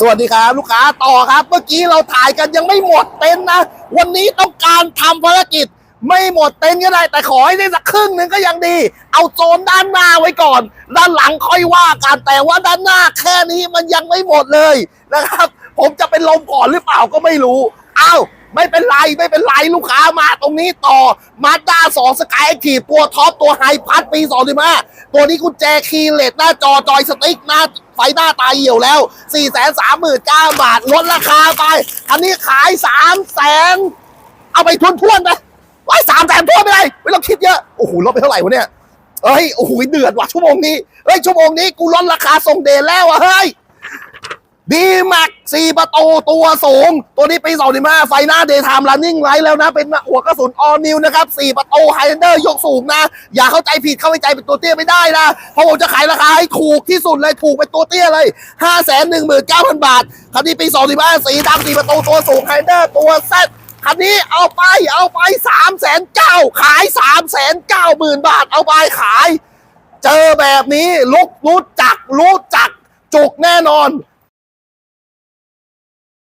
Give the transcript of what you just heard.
สวัสดีครับลูกค้าต่อครับ เมื่อกี้เราถ่ายกันยังไม่หมดเต็นนะ วันนี้ต้องการทำภารกิจ ไม่หมดเต็นก็ได้ แต่ขอให้ได้สักครึ่งหนึ่งก็ยังดี เอาโซนด้านหน้าไว้ก่อน ด้านหลังค่อยว่ากันแต่ว่าด้านหน้าแค่นี้มันยังไม่หมดเลยนะครับ ผมจะเป็นลมก่อนหรือเปล่าก็ไม่รู้อ้าว ไม่เป็นไรไม่เป็นไรลูกค้ามาตรงนี้ต่อมาด้าสองสกายทีตัวท็อปตัวไฮพัดปีสองสิบห้าตัวนี้กุญแจคีย์เลสหน้าจอจอยสติ๊กหน้าไฟหน้าตาเหี่ยวแล้ว 4 3 9 0 0 0บาทลดราคาไป อันนี้ขาย 3 0 0แสนเอาไปทวนทวนไปไว้สามแสนทวนไปเลยไม่ต้องคิดเยอะ โอ้โหลดไปเท่าไหร่วะเนี่ยเฮ้ยโอ้โหเดือดว่ะชั่วโมงนี้เฮ้ยชั่วโมงนี้กูลดราคาส่งเดชแล้วอะเฮ้ยดีม็ก สี่ประตูตัวสูง ตัวนี้ปีสองห้าไฟหน้าเดย์ไทม์รันนิ่งไลท์แล้วนะ เป็นหัวกระสุนออนิวนะครับสี่ประตูไฮเดอร์ยกสูงนะ อย่าเข้าใจผิดเข้าใจเป็นตัวเตี้ยไม่ได้นะ เพราะผมจะขายราคาให้ถูกที่สุดเลยถูกเป็นตัวเตี้ยเลยห้าแสนหนึ่งหมื่นเก้าพันบาท คันนี้ปีสองห้าสีดำสี่ประตูตัวสูงไฮเดอร์ตัวเซตคันนี้เอาไปเอาไปสามแสนเก้าขายสามแสนเก้าหมื่นบาทเอาไปขาย เจอแบบนี้ลุกรู้จักรู้จักจุกแน่นอน